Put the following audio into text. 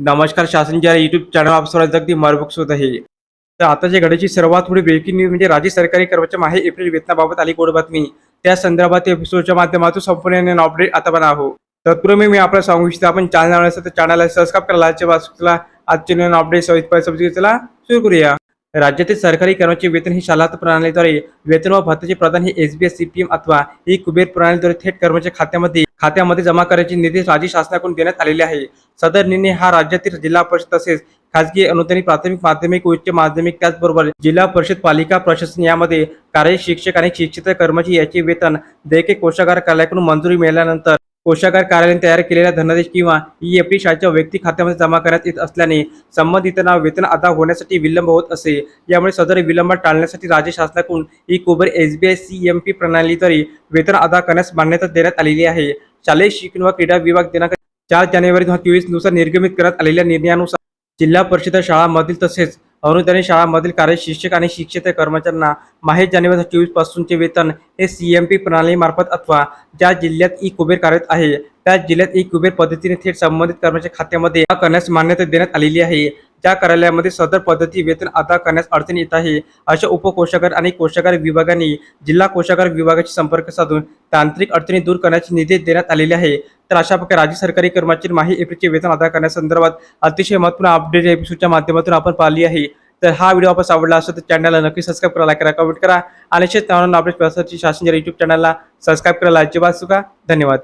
नमस्कार शासन ज्या युट्यूब चॅनल आप अगदी मरबूक होत आहे. तर आताच्या घडीची सर्वात मोठी ब्रेकिंग न्यूज म्हणजे राज्य सरकारी कर्मचारी माहे एप्रिल वेतनाबाबत आली गोड बातमी. त्या संदर्भात एपिसोडच्या माध्यमातून संपूर्ण अपडेट आता पण आहो. तत्पूर्वी मी आपल्याला सांगू इच्छितो आपण चॅनल असेल तर चॅनलला सबस्क्राईब करायला आजच्या वाचला आजचे नवीन अपडेट सबस्क्राईब सुरू करूया. राज्यातील सरकारी कर्मचारी वेतन ही शालात प्रणालीद्वारे वेतन व भत्त्याचे प्रदान हे एसबीएस सीपीएम अथवा ई कुबेर प्रणालीद्वारे थेट कर्मचारी खात्यामध्ये खात्यामध्ये जमा करायचे निर्देश राज्य शासनाकडून देण्यात आलेले आहे. सदर निर्णय हा राज्यातील जिल्हा परिषद तसेच खाजगी अनुदानित प्राथमिक माध्यमिक उच्च माध्यमिक त्याचबरोबर जिल्हा परिषद पालिका प्रशासन यामध्ये कार्य शिक्षक आणि शिक्षित कर्मचारी याचे वेतन देयके कोषागार कार्यालयाकडून मंजुरी मिळाल्यानंतर कोषागार कार्यालयाने तयार केलेल्या धनादेश किंवा ई एफ टी शाळेच्या वैयक्तिक खात्यामध्ये जमा करण्यात येत असल्याने संबंधितांना वेतन अदा होण्यासाठी विलंब होत असे. यामुळे सदर विलंब टाळण्यासाठी राज्य शासनाकडून ई कोबर एसबीआय सी एम पी प्रणालीद्वारे वेतन अदा करण्यास मान्यता देण्यात आलेली आहे. शालेय शिक्षण व क्रीडा विभाग दिनांक चार जानेवारी दोन हजार तेवीसनुसार निर्गमित करण्यात आलेल्या निर्णयानुसार जिल्हा परिषद शाळांमधील तसेच अनुदानित शाळांमधील कार्य शिक्षक आणि शिक्षक कर्मचाऱ्यांना माहे जानेवारी चोवीस पासूनचे वेतन हे सी एम पी प्रणालीमार्फत अथवा ज्या जिल्ह्यात ई कुबेर कार्यरत आहे त्या जिल्ह्यात ई कुबेर पद्धतीने थेट संबंधित कर्मचारी खात्यामध्ये करण्यास मान्यता देण्यात आलेली आहे. त्या कार्यालयामध्ये सदर पद्धती वेतन अदा करण्यास अडचण येत आहे. अशा उपकोषागार आणि कोषागार विभागांनी जिल्हा कोषागार विभागाशी संपर्क साधून तांत्रिक अडचणी दूर करण्याचे निर्देश देण्यात आलेले आहे. तर अशा प्रकारे राज्य सरकारी कर्मचारी माही एप्रिलचे वेतन अदा करण्यासंदर्भात अतिशय महत्त्वपूर्ण अपडेट एपिसोडच्या माध्यमातून आपण पाहिली आहे. तर हा व्हिडिओ आपण आवडला असेल तर चॅनलला नक्की सबस्क्राईब करा लाईक करा कमेंट करा. आणि शेतकऱ्यांना नवीन अपडेट शासन युट्यूब चॅनलला सबस्क्राईब करायला अजिबात चुका. धन्यवाद.